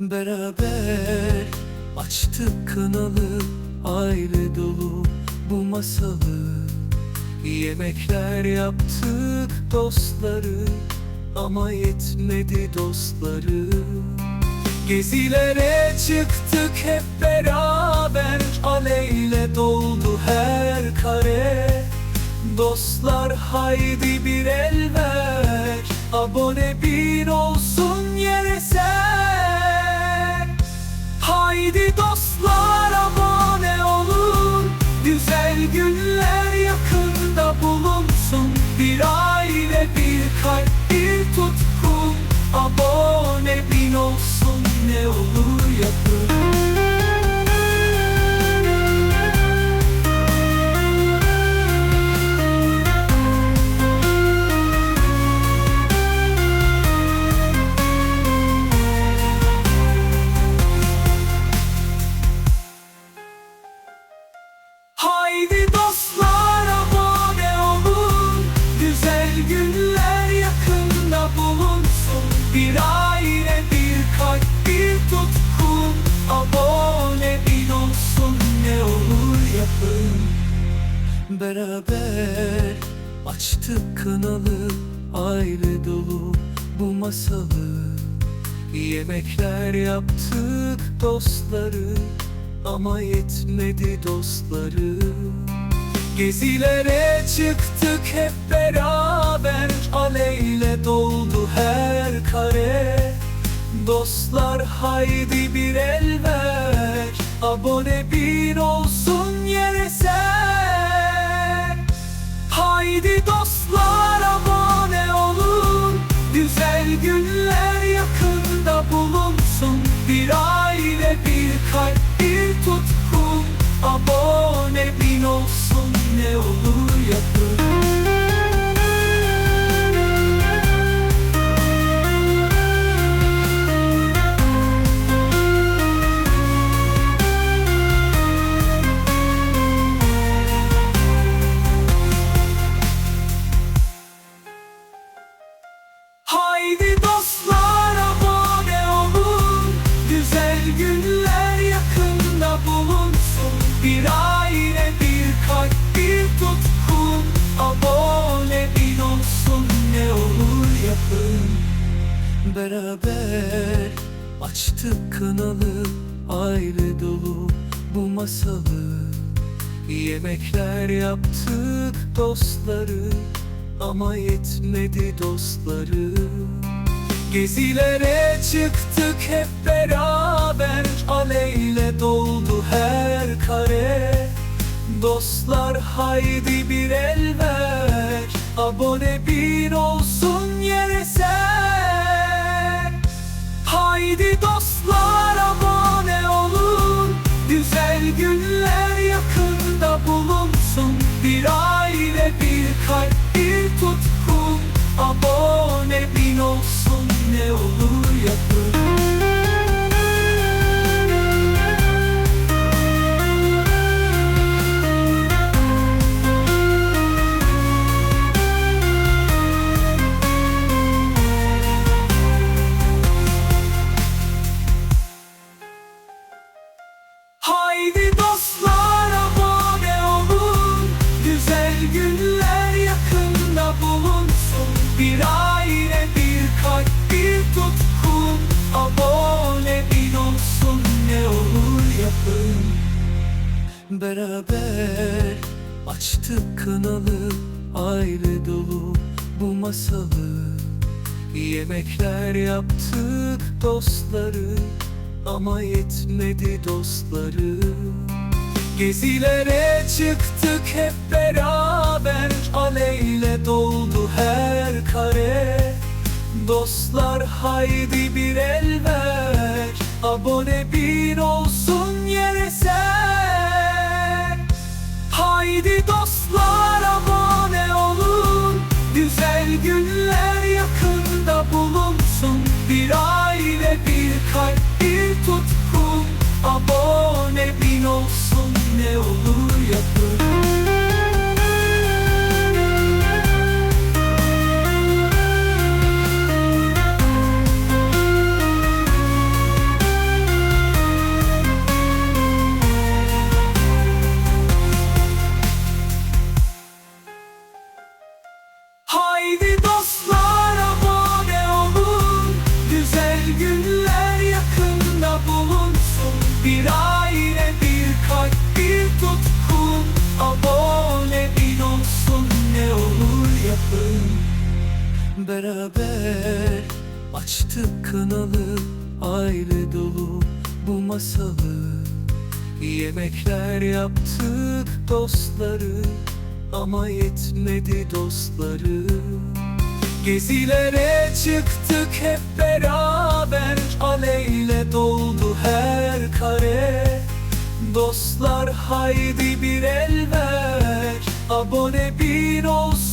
Beraber açtık kanalı Aile dolu bu masalı. Yemekler yaptık dostları Ama yetmedi dostları. Gezilere çıktık hep beraber Aleyle doldu her kare. Dostlar haydi bir el ver Abone bin olsun yere ser Haydi dostlar Beraber açtık kanalı Aile dolu bu masalı. Yemekler yaptık dostları Ama yetmedi dostları. Gezilere çıktık hep beraber Aleyle doldu her kare. Dostlar haydi bir el ver Abone bin olsun bir Beraber açtık kanalı Aile dolu bu masalı. Yemekler yaptık dostları Ama yetmedi dostları. Gezilere çıktık hep beraber Aleyle doldu her kare. Dostlar haydi bir el ver Abone bin olsun kalp tutku Beraber açtık kanalı Aile dolu bu masalı. Yemekler yaptık dostları Ama yetmedi dostları. Gezilere çıktık hep beraber Aleyle doldu her kare. Dostlar haydi bir el ver Abone bin olsun yere ser Haydi dostlar abone olun. Güzel günler yakında bulunsun. Bir aile bir kalp bir tutku. Abone bin olsun ne olur yapın beraber Açtık kanalı aile dolu bu masalı. Yemekler yaptık dostları Ama yetmedi dostları. Gezilere çıktık hep beraber Aleyle doldu her kare. Dostlar haydi bir el ver Abone bin olsun